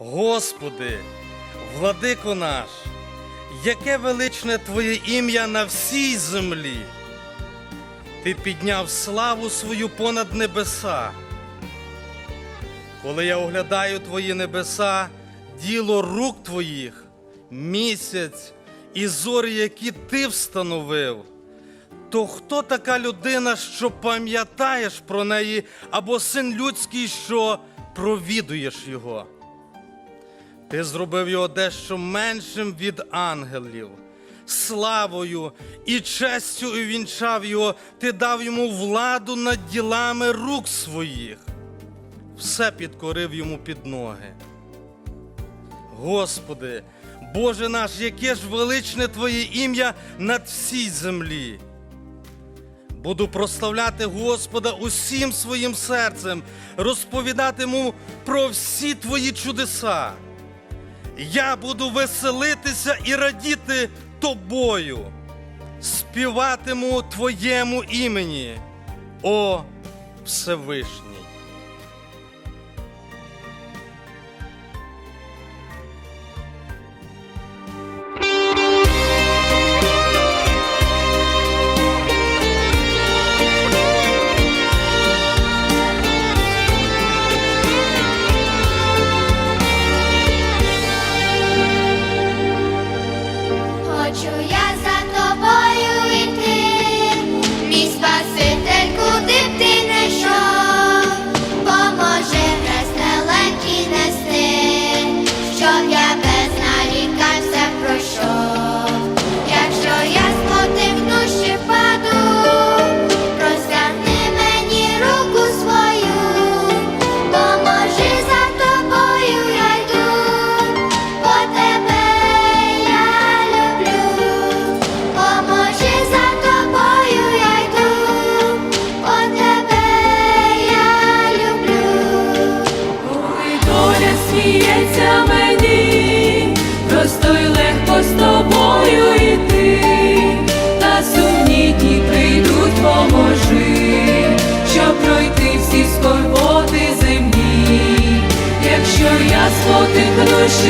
Господи, владико наш, яке величне Твоє ім'я на всій землі. Ти підняв славу свою понад небеса. Коли я оглядаю Твої небеса, діло рук Твоїх, місяць і зорі, які Ти встановив, то хто така людина, що пам'ятаєш про неї, або син людський, що провідуєш його? Ти зробив його дещо меншим від ангелів. Славою і честю увінчав його, ти дав йому владу над ділами рук своїх, все підкорив йому під ноги. Господи, Боже наш, яке ж величне Твоє ім'я над всій землі. Буду прославляти Господа усім своїм серцем, розповідатиму про всі Твої чудеса. Я буду веселитися і радіти тобою, співатиму Твоєму імені, о Всевишній. Хочу я сміється мені, просто й легко з тобою йти, та сумні дні прийдуть, поможи, щоб пройти всі скорботи земні. Якщо я спотикнусь